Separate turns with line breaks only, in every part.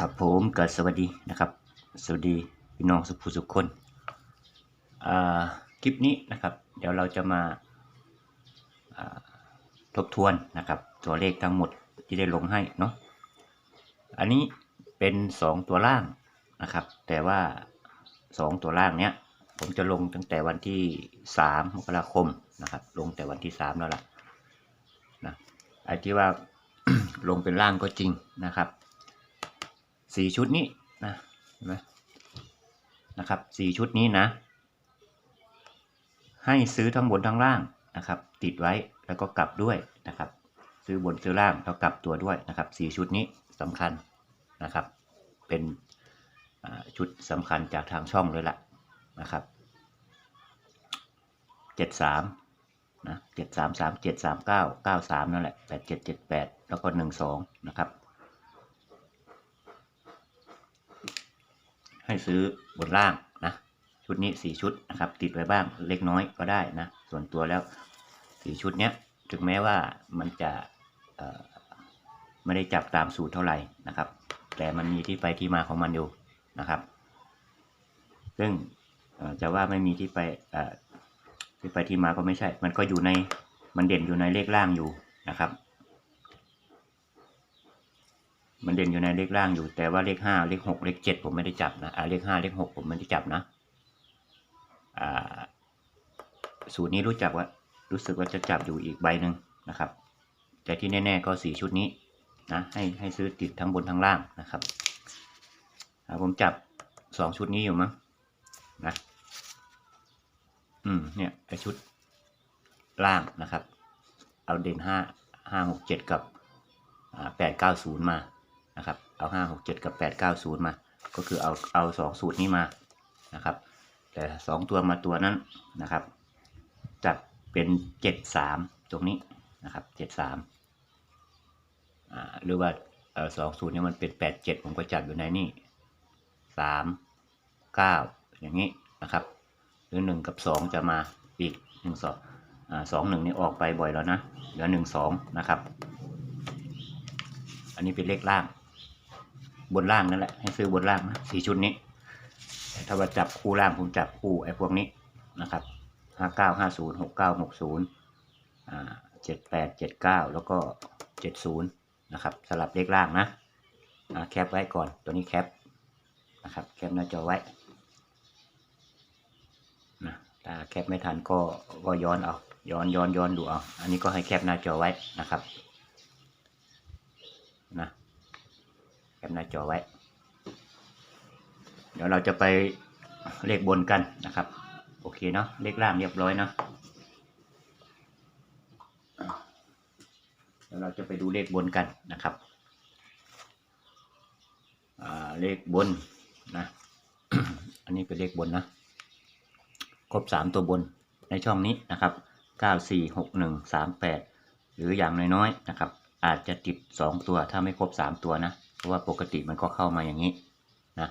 ครับผมก็สวัสดีนะครับ สวัสดีพี่น้องสุภูสุขคนคลิปนี้นะครับ เดี๋ยวเราจะมาาทบทวนนะครับ ตัวเลขทั้งหมดที่ได้ลงให้เนาะอันนี้เป็นสองตัวล่างนะครับ แต่ว่าสองตัวล่างเนี้ยผมจะลงตั้งแต่วันที่สามมกราคมนะครับ ลงแต่วันที่สามแล้วล่ะนะไอ้ที่ว่าลงเป็นล่างก็จริงนะครับ สี่ชุดนี้นะเห็นไหมนะครับสี่ชุดนี้นะ ให้ซื้อทั้งบนทั้งล่างนะครับ ติดไว้แล้วก็กลับด้วยนะครับ ซื้อบนซื้อล่างแล้วกลับตัวด้วยนะครับสี่ชุดนี้สำคัญนะครับ เป็นชุดสำคัญจากทางช่องเลยล่ะนะครับเจ็ดสามนะเจ็ดสามสามเจ็ดสามเก้าเก้าสามนั่นแหละแปดเจ็ดเจ็ดแปดแล้วก็หนึ่งสองนะครับ ให้ซื้อบนล่างนะ ชุดนี้สี่ชุดนะครับ ติดไว้บ้างเล็กน้อยก็ได้นะ ส่วนตัวแล้วสี่ชุดเนี้ยถึงแม้ว่ามันจะไม่ได้จับตามสูตรเท่าไหร่นะครับ แต่มันมีที่ไปที่มาของมันอยู่นะครับ ซึ่งจะว่าไม่มีที่ไปที่ไปที่มาก็ไม่ใช่ มันก็อยู่ในมันเด่นอยู่ในเลขล่างอยู่นะครับ มันเด่นอยู่ในเลขล่างอยู่ แต่ว่าเลขห้าเลขหกเลขเจ็ดผมไม่ได้จับนะอ่าเลขห้าเลขหกผมไม่ได้จับนะอ่าสูตรนี้รู้จักว่า รู้สึกว่าจะจับอยู่อีกใบหนึ่งนะครับ แต่ที่แน่ ๆ ก็สี่ชุดนี้นะให้ให้ซื้อติดทั้งบนทั้งล่างนะครับผมจับสองชุดนี้อยู่มั้งนะอืมเนี่ยไอชุดล่างนะครับ เอาเด่นห้าห้าหกเจ็ดกับแปดเก้าศูนย์มา นะครับเอาห้าหกเจ็ดกับแปดเก้าศูนย์มา ก็คือเอาเอาสองสูตรนี้มานะครับ แต่สองตัวมาตัวนั้นนะครับ จัดเป็นเจ็ดสามตรงนี้นะครับเจ็ดสามหรือว่าเออสองสูตรนี้มันเป็นแปดเจ็ดผมก็จัดอยู่ในนี่สามเก้าอย่างนี้นะครับ หรือหนึ่งกับสองจะมาอีกหนึ่งสองสองหนึ่งนี่ออกไปบ่อยแล้วนะเหลือหนึ่งสองนะครับ อันนี้เป็นเลขล่าง บนล่างนั่นแหละให้ซื้อบนล่างนะสี่ชุดนี้แต่ถ้าว่าจับคู่ล่างผมจับคู่ไอ้พวกนี้นะครับห้าเก้าห้าศูนย์หกเก้าหกศูนย์อ่าเจ็ดแปดเจ็ดเก้าแล้วก็เจ็ดศูนย์นะครับสลับเลขล่างนะอ่าแคปไว้ก่อนตัวนี้แคปนะครับแคปหน้าจอไว้นะถ้าแคปไม่ทันก็ก็ย้อนเอาย้อนย้อนย้อนดูเอาอันนี้ก็ให้แคปหน้าจอไว้นะครับนะ ปหน้าจอไว้ เดี๋ยวเราจะไปเลขบนกันนะครับ โอเคเนาะเลขล่างเรียบร้อยเนาะเดี๋ยวเราจะไปดูเลขบนกันนะครับเลขบนนะ อันนี้เป็นเลขบนนะ ครบสามตัวบนในช่องนี้นะครับเก้าสี่หกหนึ่งสามแปดหรืออย่างน้อยๆนะครับ อาจจะติดสองตัวถ้าไม่ครบสามตัวนะ ว่าปกติมันก็เข้ามาอย่างนี้นะ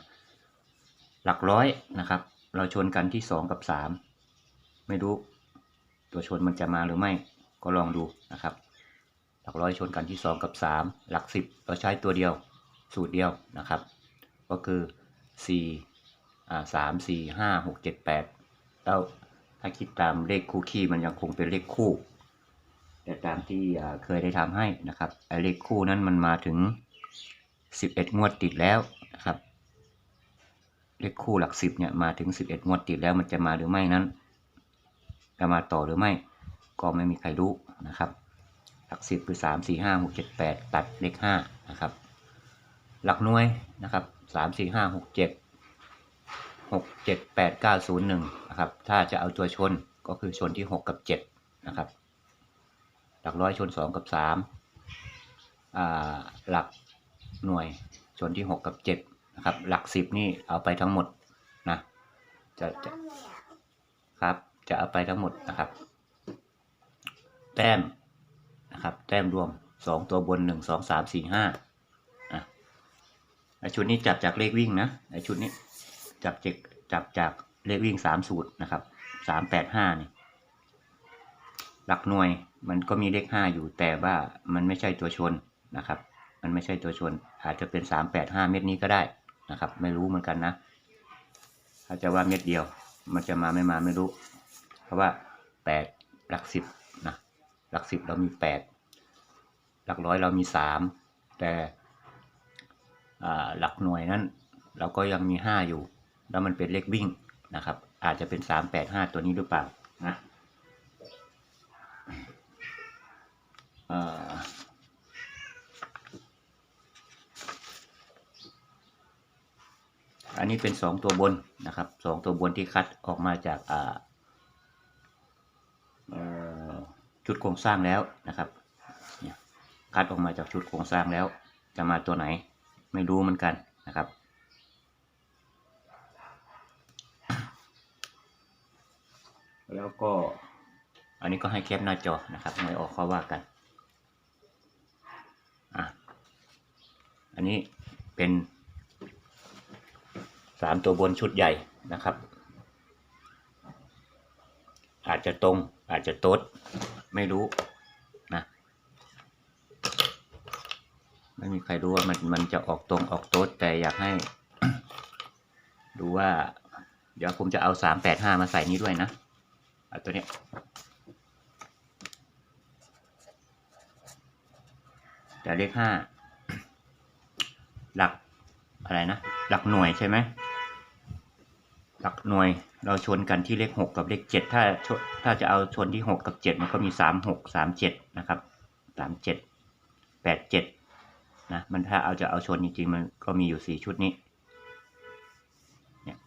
หลักร้อยนะครับ เราชนกันที่สองกับสามไม่รู้ ตัวชนมันจะมาหรือไม่ก็ลองดูนะครับ หลักร้อยชนกันที่สองกับสามหลักสิบเราใช้ตัวเดียวสูตรเดียวนะครับ ก็คือสี่อ่าสามสี่ห้าหกเจ็ดแปดแล้วถ้าคิดตามเลขคู่คี่มันยังคงเป็นเลขคู่แต่ตามที่เคยได้ทำให้นะครับเลขคู่นั้นมันมาถึง สิบเอ็ดงวดติดแล้วนะครับเลขคู่หลักสิบเนี่ยมาถึงสิบเอ็ดงวดติดแล้วมันจะมาหรือไม่นั้น จะมาต่อหรือไม่ ก็ไม่มีใครรู้นะครับ หลักสิบคือสามสี่ห้าหกเจ็ดแปดตัดเลขห้านะครับ หลักหน่วยนะครับสามสี่ห้าหกเจ็ดหกเจ็ดแปดเก้าศูนย์หนึ่งนะครับ ถ้าจะเอาตัวชนก็คือชนที่หกกับเจ็ดนะครับ หลักร้อยชนสองกับสามอ่าหลัก หน่วยชนที่หกกับเจ็ดนะครับ หลักสิบนี่เอาไปทั้งหมดนะจะจะครับจะเอาไปทั้งหมดนะครับ แต้มนะครับ แต้มรวมสองตัวบนหนึ่งสองสามสี่ห้าอะไอชุดนี้จับจากเลขวิ่งนะไอชุดนี้จับจากจับจากเลขวิ่งสามสูตรนะครับสามแปดห้านี่หลักหน่วยมันก็มีเลขห้าอยู่แต่ว่ามันไม่ใช่ตัวชนนะครับ มันไม่ใช่ตัวชน อาจจะเป็นสามแปดห้าเม็ดนี้ก็ได้นะครับ ไม่รู้เหมือนกันนะถ้าจะว่าเม็ดเดียว มันจะมาไม่มาไม่รู้ เพราะว่าแปดหลักสิบนะหลักสิบเรามีแปดหลักร้อยเรามีสามแต่หลักหน่วยนั้น เราก็ยังมีห้าอยู่ แล้วมันเป็นเลขวิ่งนะครับ อาจจะเป็นสามแปดห้าตัวนี้หรือเปล่านะ เอ่อ อันนี้เป็นสองตัวบนนะครับสองตัวบนที่คัดออกมาจากอ่าเอ่อชุดโครงสร้างแล้วนะครับเนี่ยคัดออกมาจากชุดโครงสร้างแล้ว จะมาตัวไหนไม่รู้เหมือนกันนะครับแล้วก็อันนี้ก็ให้แคปหน้าจอนะครับไม่ออกข้อว่ากันอะอันนี้เป็นสามตัวบนชุดใหญ่นะครับ อาจจะตรงอาจจะโต๊ดไม่รู้นะไม่มีใครรู้ว่ามันมันจะออกตรงออกโต๊ดแต่อยากให้ ดูว่า เดี๋ยวผมจะเอาสามแปดห้ามาใส่นี้ด้วยนะเอาตัวเนี้ยแต่เลขห้าหลักอะไรนะ หลักหน่วยใช่ไหม หลักหน่วยเราชนกันที่เลขหกกับเลขเจ็ดถ้าถ้าจะเอาชนที่หกกับเจ็ดมันก็มีสามหกสามเจ็ดนะครับสามเจ็ดแปดเจ็ดนะ มันถ้าเอาจะเอาชนจริงๆ มันก็มีอยู่สี่ชุดนี้ เนี่ย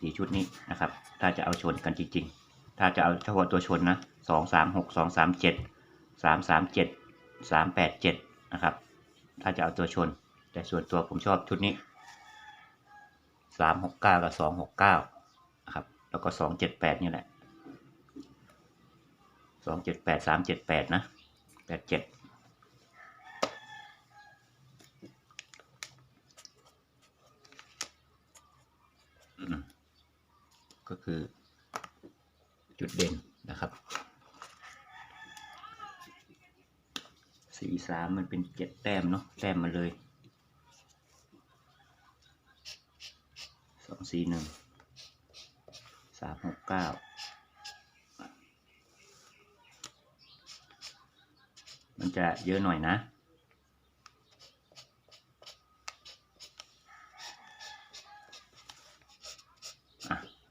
สี่ชุดนี้นะครับ ถ้าจะเอาชนกันจริง ๆ ถ้าจะเอาเฉพาะตัวชนนะสองสามหกสองสามเจ็ดสามสามเจ็ดสามแปดเจ็ดนะครับ ถ้าจะเอาตัวชน แต่ส่วนตัวผมชอบชุดนี้ สามหกเก้ากับสองหกเก้านะครับ แล้วก็สองเจ็ดแปดนี่แหละสองเจ็ดแปดสามเจ็ดแปดนะแปดเจ็ดก็คือจุดเด่นนะครับสี่สามมันเป็นเจ็ดแต้มเนาะแต้มมาเลย สองสี่หนึ่งสามหกเก้ามันจะเยอะหน่อยนะ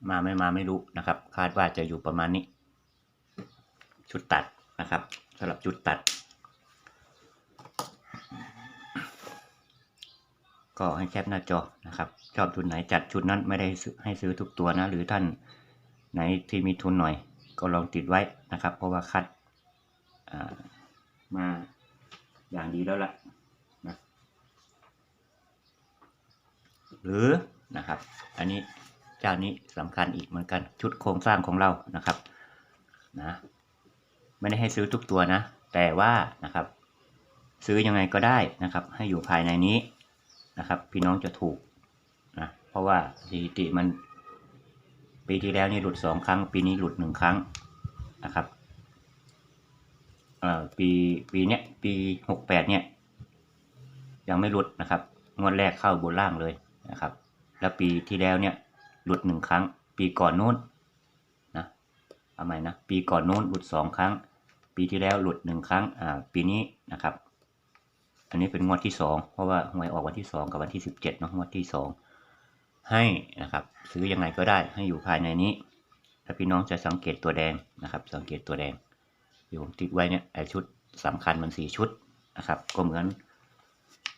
มาไม่มาไม่รู้นะครับ คาดว่าจะอยู่ประมาณนี้ ชุดตัดนะครับสำหรับชุดตัด ก็ให้แคปหน้าจอนะครับ ชอบชุดไหนจัดชุดนั้นไม่ได้ให้ซื้อทุกตัวนะ หรือท่านไหนที่มีทุนหน่อย ก็ลองติดไว้นะครับ เพราะว่าคัดมาอย่างดีแล้วล่ะนะหรือนะครับ อันนี้เจ้านี้สำคัญอีกเหมือนกันชุดโครงสร้างของเรานะครับนะไม่ได้ให้ซื้อทุกตัวนะ แต่ว่านะครับ ซื้อยังไงก็ได้นะครับ ให้อยู่ภายในนี้ นะครับ พี่น้องจะถูกนะเพราะว่าสถิติมัน ปีที่แล้วนี่หลุดสองครั้ง ปีนี้หลุดหนึ่งครั้งนะครับเอ่อปีปีเนี้ยปีหกแปดเนี่ยยังไม่หลุดนะครับงวดแรกเข้าบนล่างเลยนะครับ แล้วปีที่แล้วเนี่ยหลุดหนึ่งครั้ง ปีก่อนนู้นนะเอาใหม่นะปีก่อนนู้นหลุดสองครั้ง ปีที่แล้วหลุดหนึ่งครั้งอ่าปีนี้นะครับ อันนี้เป็นงวดที่สองเพราะว่าหวยออกวันที่สองกับวันที่สิบเจ็ดเนาะงวดที่สองให้นะครับ ซื้อยังไงก็ได้ให้อยู่ภายในนี้ ถ้าพี่น้องจะสังเกตตัวแดงนะครับ สังเกตตัวแดงที่ผมติดไว้เนี่ยไอชุดสำคัญมันสี่ชุดนะครับ ก็เหมือน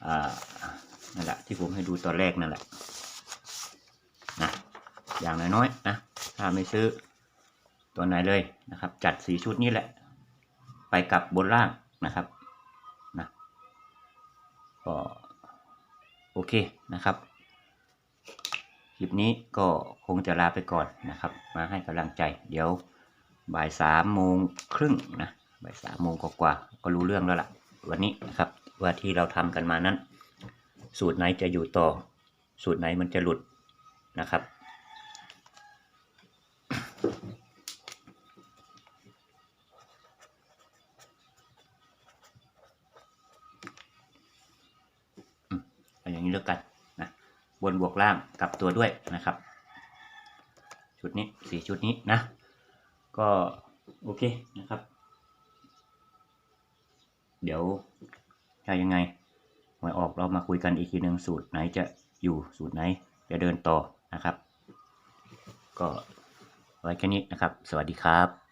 อ่านั่นแหละที่ผมให้ดูตอนแรกนั่นแหละนะอย่างน้อยๆนะถ้าไม่ซื้อตัวไหนเลยนะครับ จัดสีชุดนี้แหละ ไปกับบนล่างนะครับ ก็โอเคนะครับ คลิปนี้ก็คงจะลาไปก่อนนะครับ มาให้กำลังใจ เดี๋ยวบ่ายสามโมงครึ่งนะบ่ายสามโมงกว่าก็รู้เรื่องแล้วล่ะ วันนี้นะครับว่าที่เราทำกันมานั้น สูตรไหนจะอยู่ต่อ สูตรไหนมันจะหลุดนะครับ นบวกล่างกลับตัวด้วยนะครับ ชุดนี้สี่ชุดนี้นะ ก็โอเคนะครับ เดี๋ยวถ้ายังไงหวยออกเรามาคุยกันอีกทีหนึ่งสูตรไหนจะอยู่สูตรไหนจะเดินต่อนะครับ ก็ไว้แค่นี้นะครับ สวัสดีครับ